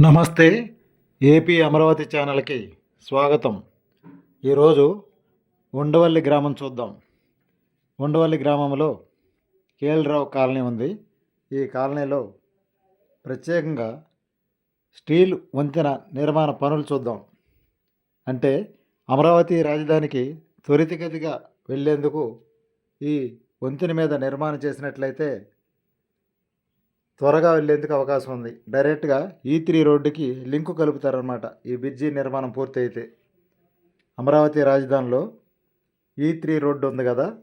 నమస్తే ఏపీ అమరావతి ఛానల్కి స్వాగతం. ఈరోజు ఉండవల్లి గ్రామం చూద్దాం. ఉండవల్లి గ్రామంలో కేఎల్రావు కాలనీ ఉంది. ఈ కాలనీలో ప్రత్యేకంగా స్టీల్ వంతెన నిర్మాణ పనులు చూద్దాం. అంటే అమరావతి రాజధానికి త్వరితగతిగా వెళ్ళేందుకు ఈ వంతెన మీద నిర్మాణం చేసినట్లయితే త్వరగా వెళ్ళేందుకు అవకాశం ఉంది. డైరెక్ట్గా ఈ త్రీ రోడ్డుకి లింకు కలుపుతారనమాట ఈ బ్రిడ్జి నిర్మాణం పూర్తయితే. అమరావతి రాజధానిలో ఈ త్రీ రోడ్డు ఉంది కదా?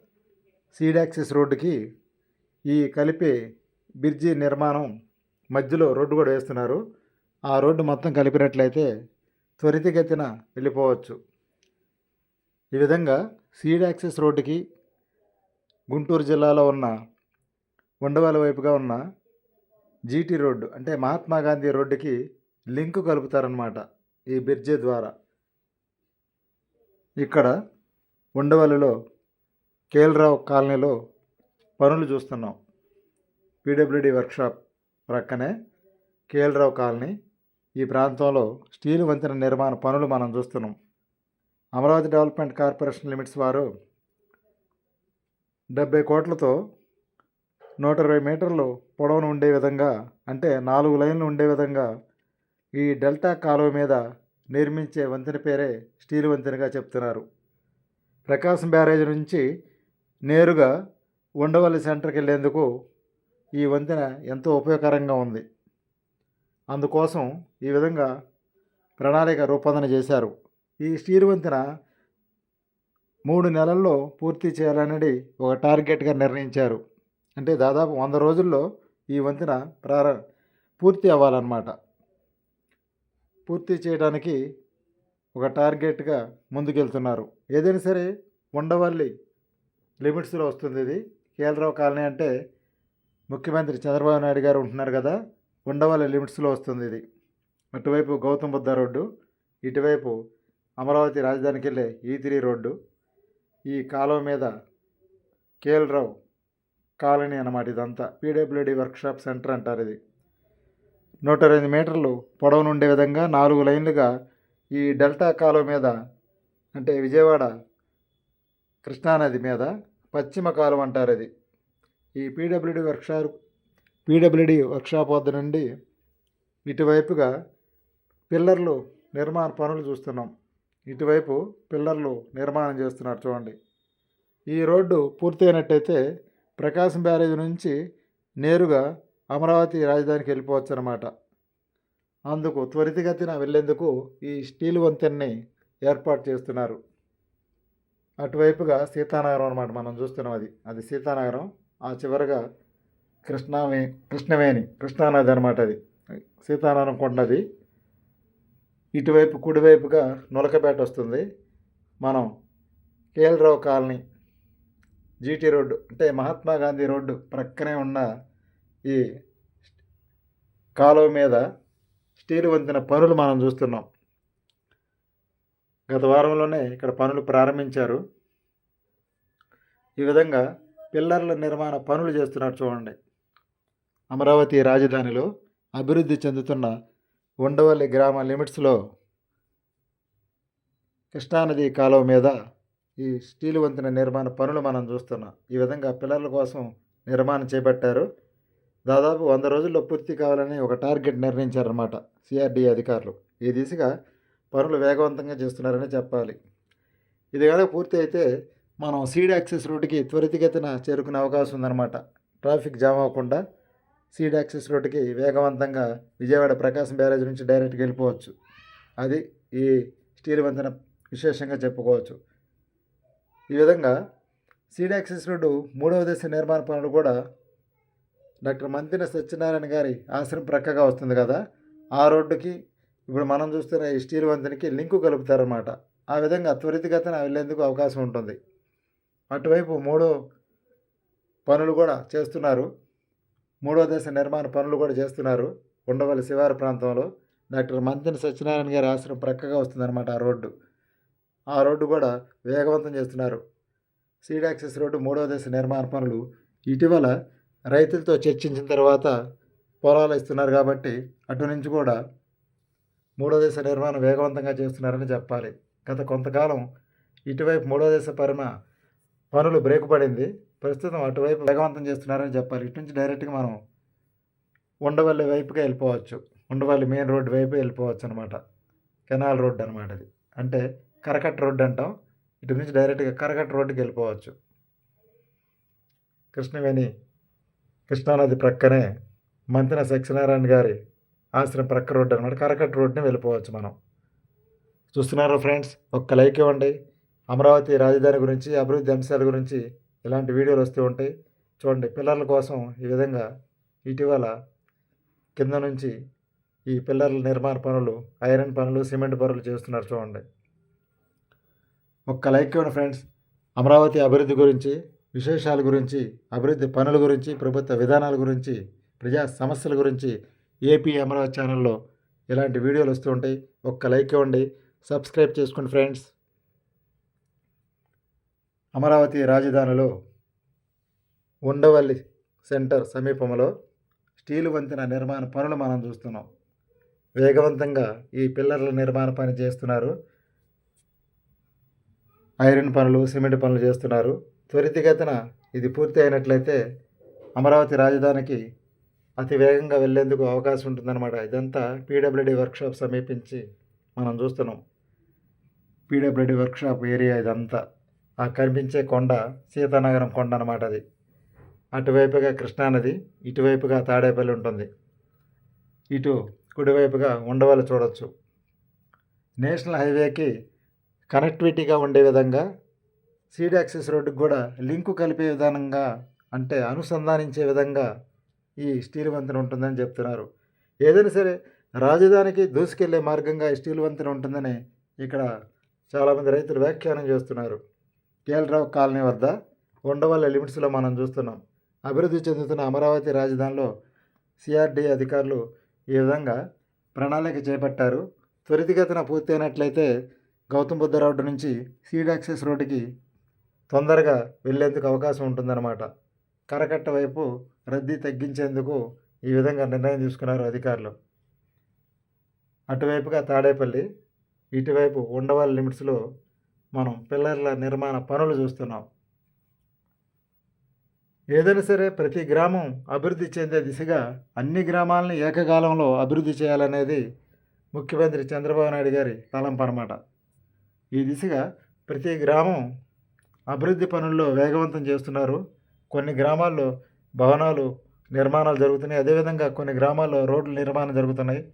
సీడ్ యాక్సిస్ రోడ్డుకి ఈ కలిపే బ్రిడ్జి నిర్మాణం మధ్యలో రోడ్డు కూడా వేస్తున్నారు. ఆ రోడ్డు మొత్తం కలిపినట్లయితే త్వరితగతిన వెళ్ళిపోవచ్చు. ఈ విధంగా సీడ్ యాక్సెస్ రోడ్డుకి గుంటూరు జిల్లాలో ఉన్న ఉండవల వైపుగా ఉన్న జీటీ రోడ్డు అంటే మహాత్మా గాంధీ రోడ్డుకి లింకు కలుపుతారనమాట ఈ బ్రిడ్జి ద్వారా. ఇక్కడ ఉండవల్లిలో కేఎల్రావు కాలనీలో పనులు చూస్తున్నాం. పీడబ్ల్యూడి వర్క్షాప్ ప్రక్కనే కేఎల్రావు కాలనీ. ఈ ప్రాంతంలో స్టీల్ వంతెన నిర్మాణ పనులు మనం చూస్తున్నాం. అమరావతి డెవలప్మెంట్ కార్పొరేషన్ లిమిట్స్ వారు డెబ్బై కోట్లతో నూట ఇరవై మీటర్లు పొడవును ఉండే విధంగా అంటే నాలుగు లైన్లు ఉండే విధంగా ఈ డెల్టా కాలువ మీద నిర్మించే వంతెన పేరే స్టీల్ వంతెనగా చెప్తున్నారు. ప్రకాశం బ్యారేజ్ నుంచి నేరుగా ఉండవల్లి సెంటర్కి వెళ్ళేందుకు ఈ వంతెన ఎంతో ఉపయోగకరంగా ఉంది. అందుకోసం ఈ విధంగా ప్రణాళిక రూపొందన చేశారు. ఈ స్టీల్ వంతెన మూడు నెలల్లో పూర్తి చేయాలనేది ఒక టార్గెట్గా నిర్ణయించారు. అంటే దాదాపు వంద రోజుల్లో ఈ వంతెన ప్రార పూర్తి అవ్వాలన్నమాట. పూర్తి చేయడానికి ఒక టార్గెట్గా ముందుకెళ్తున్నారు. ఏదైనా సరే ఉండవల్లి లిమిట్స్లో వస్తుంది ఇది. కేఎల్రావు కాలనీ అంటే ముఖ్యమంత్రి చంద్రబాబు నాయుడు గారు ఉంటున్నారు కదా ఉండవల్లి లిమిట్స్లో వస్తుంది ఇది. అటువైపు గౌతమ్ బుద్ధ రోడ్డు ఇటువైపు అమరావతి రాజధానికి వెళ్ళే ఈ త్రీ రోడ్డు. ఈ కాలువ మీద కేఎల్రావు కాలనీ అన్నమాట ఇదంతా. పీడబ్ల్యూడి వర్క్షాప్ సెంటర్ అంటారు ఇది. నూట ఎనిమిది మీటర్లు పొడవును ఉండే విధంగా నాలుగు లైన్లుగా ఈ డెల్టా కాలువ మీద అంటే విజయవాడ కృష్ణానది మీద పశ్చిమ కాలువ అంటారు ఇది. ఈ పీడబ్ల్యూడి వర్క్షాప్ పీడబ్ల్యూడి వర్క్షాప్ వద్ద నుండి ఇటువైపుగా పిల్లర్లు నిర్మాణ పనులు చూస్తున్నాం. ఇటువైపు పిల్లర్లు నిర్మాణం చేస్తున్నారు చూడండి. ఈ రోడ్డు పూర్తయినట్టయితే ప్రకాశం బ్యారేజ్ నుంచి నేరుగా అమరావతి రాజధానికి వెళ్ళిపోవచ్చు అనమాట అందుకు త్వరితగతిన వెళ్ళేందుకు ఈ స్టీల్ వంతెన్ని ఏర్పాటు చేస్తున్నారు. అటువైపుగా సీతానగరం అనమాట మనం చూస్తున్నాం అది. అది సీతానగరం ఆ చివరగా కృష్ణావే కృష్ణవేణి కృష్ణానది అనమాట అది. సీతానగరం కొండది. ఇటువైపు కుడివైపుగా నులకపేట వస్తుంది. మనం KL Rao colony GT road అంటే మహాత్మా గాంధీ రోడ్డు ప్రక్కనే ఉన్న ఈ కాలువ మీద స్టీల్ వంతెన పనులు మనం చూస్తున్నాం. గత వారంలోనే ఇక్కడ పనులు ప్రారంభించారు. ఈ విధంగా పిల్లర్ల నిర్మాణ పనులు చేస్తున్నారు చూడండి. అమరావతి రాజధానిలో అభివృద్ధి చెందుతున్న ఉండవల్లి గ్రామ లిమిట్స్లో కృష్ణానది కాలువ మీద ఈ స్టీల్ వంతెన నిర్మాణ పనులు మనం చూస్తున్నాం. ఈ విధంగా పిల్లల కోసం నిర్మాణం చేపట్టారు. దాదాపు వంద రోజుల్లో పూర్తి కావాలని ఒక టార్గెట్ నిర్ణయించారన్నమాట సిఆర్డీ అధికారులు. ఈ దిశగా పనులు వేగవంతంగా చేస్తున్నారని చెప్పాలి. ఇది కనుక పూర్తి అయితే మనం సీడ్ యాక్సెస్ రోడ్డుకి త్వరితగతిన చేరుకునే అవకాశం ఉందన్నమాట. ట్రాఫిక్ జామ్ అవ్వకుండా సీడ్ యాక్సెస్ రోడ్డుకి వేగవంతంగా విజయవాడ ప్రకాశం బ్యారేజ్ నుంచి డైరెక్ట్గా వెళ్ళిపోవచ్చు. అది ఈ స్టీల్ వంతెన విశేషంగా చెప్పుకోవచ్చు. ఈ విధంగా సీడ్ యాక్సెస్ రోడ్డు మూడవ దశ నిర్మాణ పనులు కూడా డాక్టర్ మంతిన సత్యనారాయణ గారి ఆశ్రమం ప్రక్కగా వస్తుంది కదా. ఆ రోడ్డుకి ఇప్పుడు మనం చూస్తున్న ఈ స్టీల్ వంతెనకి లింకు కలుపుతారన్నమాట. ఆ విధంగా త్వరితగతన వెళ్ళేందుకు అవకాశం ఉంటుంది. అటువైపు మూడో పనులు కూడా చేస్తున్నారు. మూడో దశ నిర్మాణ పనులు కూడా చేస్తున్నారు. ఉండవల్లి శివారు ప్రాంతంలో డాక్టర్ మంతిన సత్యనారాయణ గారి ఆశ్రమం ప్రక్కగా వస్తుందన్నమాట ఆ రోడ్డు. ఆ రోడ్డు కూడా వేగవంతం చేస్తున్నారు. సీడ్ యాక్సెస్ రోడ్డు మూడవ దశ నిర్మాణ పనులు ఇటీవల రైతులతో చర్చించిన తర్వాత పొలాలు ఇస్తున్నారు కాబట్టి అటు నుంచి కూడా మూడో దశ నిర్మాణం వేగవంతంగా చేస్తున్నారని చెప్పాలి. గత కొంతకాలం ఇటువైపు మూడో దశ పరిమ పనులు బ్రేక్ పడింది. ప్రస్తుతం అటువైపు వేగవంతం చేస్తున్నారని చెప్పాలి. ఇటు నుంచి డైరెక్ట్గా మనం ఉండవల్లి వైపుగా వెళ్ళిపోవచ్చు. ఉండవల్లి మెయిన్ రోడ్డు వైపు వెళ్ళిపోవచ్చు అనమాట కెనాల్ రోడ్డు అనమాట అది. అంటే కరకట్ రోడ్డు అంటాం. ఇటు నుంచి డైరెక్ట్గా కరకట్ రోడ్డుకి వెళ్ళిపోవచ్చు. కృష్ణవేణి కృష్ణానది ప్రక్కనే మంతిన సత్యనారాయణ గారి ఆశ్రమం ప్రక్క రోడ్డు అనమాట కరకట్ రోడ్డుని వెళ్ళిపోవచ్చు మనం. చూస్తున్నారు ఫ్రెండ్స్? ఒక్క లైక్ ఇవ్వండి. అమరావతి రాజధాని గురించి అభివృద్ధి అంశాల గురించి ఇలాంటి వీడియోలు వస్తూ ఉంటాయి. చూడండి పిల్లర్ల కోసం ఈ విధంగా ఇటీవల కింద నుంచి ఈ పిల్లర్ల నిర్మాణ పనులు ఐరన్ పనులు సిమెంట్ పనులు చేస్తున్నారు చూడండి. ఒక్క లైక్ ఇవ్వండి ఫ్రెండ్స్. అమరావతి అభివృద్ధి గురించి విశేషాల గురించి అభివృద్ధి పనుల గురించి ప్రభుత్వ విధానాల గురించి ప్రజా సమస్యల గురించి ఏపీ అమరావతి ఛానల్లో ఇలాంటి వీడియోలు వస్తూ ఉంటాయి. ఒక్క లైక్ ఇవ్వండి. సబ్స్క్రైబ్ చేసుకోండి ఫ్రెండ్స్. అమరావతి రాజధానిలో ఉండవల్లి సెంటర్ సమీపంలో స్టీలు వంతెన నిర్మాణ పనులు మనం చూస్తున్నాం. వేగవంతంగా ఈ పిల్లర్ల నిర్మాణ పని చేస్తున్నారు. ఐరన్ పనులు సిమెంట్ పనులు చేస్తున్నారు. త్వరితగతిన ఇది పూర్తి అయినట్లయితే అమరావతి రాజధానికి అతి వేగంగా వెళ్ళేందుకు అవకాశం ఉంటుందన్నమాట. ఇదంతా పీడబ్ల్యూడి వర్క్షాప్ సమీపించి మనం చూస్తున్నాం. పీడబ్ల్యూడి వర్క్షాప్ ఏరియా ఇదంతా. ఆ కనిపించే కొండ సీతానగరం కొండ అనమాట అది. అటువైపుగా కృష్ణానది ఇటువైపుగా తాడేపల్లి ఉంటుంది. ఇటు కుడివైపుగా ఉండవల్లి చూడొచ్చు. నేషనల్ హైవేకి కనెక్టివిటీగా ఉండే విధంగా సీడ్ యాక్సెస్ రోడ్డుకు కూడా లింకు కలిపే విధానంగా అంటే అనుసంధానించే విధంగా ఈ స్టీల్ వంతెన ఉంటుందని చెప్తున్నారు. ఏదైనా సరే రాజధానికి దూసుకెళ్ళే మార్గంగా ఈ స్టీల్ వంతెన ఉంటుందని ఇక్కడ చాలామంది రైతులు వ్యాఖ్యానం చేస్తున్నారు. కేఎల్రావు కాలనీ వద్ద ఉండవల్ల లిమిట్స్లో మనం చూస్తున్నాం. అభివృద్ధి చెందుతున్న అమరావతి రాజధానిలో సిఆర్డీ అధికారులు ఈ విధంగా ప్రణాళిక చేపట్టారు. త్వరితగతిన పూర్తయినట్లయితే గౌతమ్ బుద్ధ రోడ్డు నుంచి సీడ్ యాక్సెస్ రోడ్డుకి తొందరగా వెళ్ళేందుకు అవకాశం ఉంటుందన్నమాట. కరకట్ట వైపు రద్దీ తగ్గించేందుకు ఈ విధంగా నిర్ణయం తీసుకున్నారు అధికారులు. అటువైపుగా తాడేపల్లి ఇటువైపు ఉండవల్లి లిమిట్స్లో మనం పిల్లర్ల నిర్మాణ పనులు చూస్తున్నాం. ఏదైనా సరే ప్రతి గ్రామం అభివృద్ధి చెందే దిశగా అన్ని గ్రామాలని ఏకకాలంలో అభివృద్ధి చేయాలనేది ముఖ్యమంత్రి చంద్రబాబు నాయుడు గారి తలంపు అనమాట ఈ దిశగా ప్రతి గ్రామం అభివృద్ధి పనుల్లో వేగవంతం చేస్తున్నారు. కొన్ని గ్రామాల్లో భవనాలు నిర్మాణాలు జరుగుతున్నాయి. అదేవిధంగా కొన్ని గ్రామాల్లో రోడ్ల నిర్మాణం జరుగుతున్నాయి.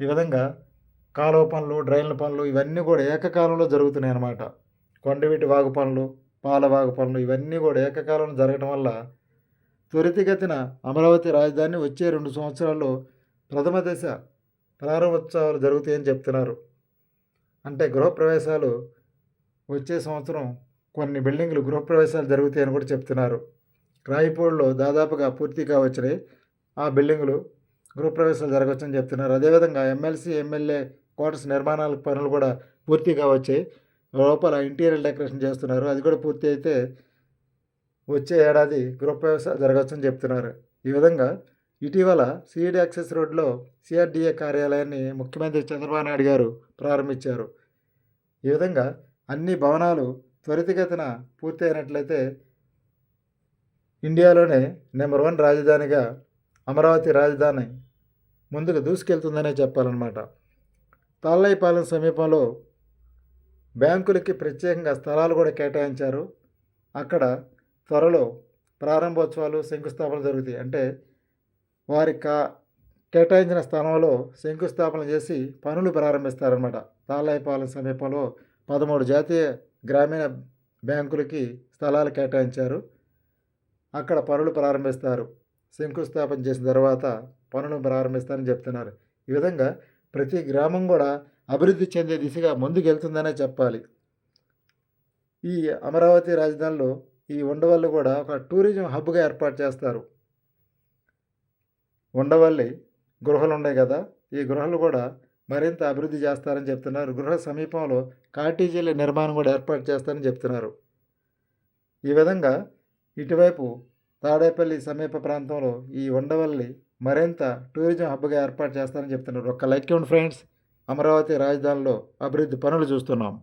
ఈ విధంగా కాలువ పనులు డ్రైన్ల పనులు ఇవన్నీ కూడా ఏకకాలంలో జరుగుతున్నాయి అన్నమాట. కొండవీటి వాగు పనులు పాలవాగు పనులు ఇవన్నీ కూడా ఏకకాలంలో జరగడం వల్ల త్వరితగతిన అమరావతి రాజధాని వచ్చే రెండు సంవత్సరాల్లో ప్రథమ దశ ప్రారంభోత్సవాలు జరుగుతాయని చెప్తున్నారు. అంటే గృహప్రవేశాలు వచ్చే సంవత్సరం కొన్ని బిల్డింగ్లు గృహప్రవేశాలు జరుగుతాయని కూడా చెప్తున్నారు. రాయిపూడిలో దాదాపుగా పూర్తిగా వచ్చినాయి ఆ బిల్డింగులు గృహప్రవేశాలు జరగవచ్చని చెప్తున్నారు. అదేవిధంగా ఎమ్మెల్సీ ఎమ్మెల్యే క్వార్టర్స్ నిర్మాణాల పనులు కూడా పూర్తిగా వచ్చాయి లోపల ఇంటీరియర్ డెకరేషన్ చేస్తున్నారు. అది కూడా పూర్తి అయితే వచ్చే ఏడాది గృహప్రవేశాలు జరగవచ్చని చెప్తున్నారు. ఈ విధంగా ఇటీవల సీడ్ యాక్సెస్ రోడ్లో సిఆర్డిఏ కార్యాలయాన్ని ముఖ్యమంత్రి చంద్రబాబు నాయుడు గారు ప్రారంభించారు. ఈ విధంగా అన్ని భవనాలు త్వరితగతిన పూర్తయినట్లయితే ఇండియాలోనే నెంబర్ వన్ రాజధానిగా అమరావతి రాజధాని ముందుకు దూసుకెళ్తుందనే చెప్పాలన్నమాట. తాళ్ళైపాలెం సమీపంలో బ్యాంకులకి ప్రత్యేకంగా స్థలాలు కూడా కేటాయించారు. అక్కడ త్వరలో ప్రారంభోత్సవాలు శంకుస్థాపన జరుగుతాయి. అంటే వారి కా కేటాయించిన స్థానంలో శంకుస్థాపన చేసి పనులు ప్రారంభిస్తారనమాట తాళ్ళైపాలెం సమీపంలో పదమూడు జాతీయ గ్రామీణ బ్యాంకులకి స్థలాలు కేటాయించారు. అక్కడ పనులు ప్రారంభిస్తారు. శంకుస్థాపన చేసిన తర్వాత పనులు ప్రారంభిస్తారని చెప్తున్నారు. ఈ విధంగా ప్రతి గ్రామం కూడా అభివృద్ధి చెందే దిశగా ముందుకెళ్తుందనే చెప్పాలి. ఈ అమరావతి రాజధానిలో ఈ ఉండవల్లు కూడా ఒక టూరిజం హబ్గా ఏర్పాటు చేస్తారు. ఉండవల్లి గృహలు ఉన్నాయి కదా. ఈ గృహలు కూడా మరింత అభివృద్ధి చేస్తారని చెప్తున్నారు. గృహ సమీపంలో కాటేజీల నిర్మాణం కూడా ఏర్పాటు చేస్తారని చెప్తున్నారు. ఈ విధంగా ఇటువైపు తాడేపల్లి సమీప ప్రాంతంలో ఈ ఉండవల్లి మరింత టూరిజం హబ్గా ఏర్పాటు చేస్తారని చెప్తున్నారు. ఒక లైక్ ఇవ్వండి ఫ్రెండ్స్. అమరావతి రాజధానిలో అభివృద్ధి పనులు చూస్తున్నాం.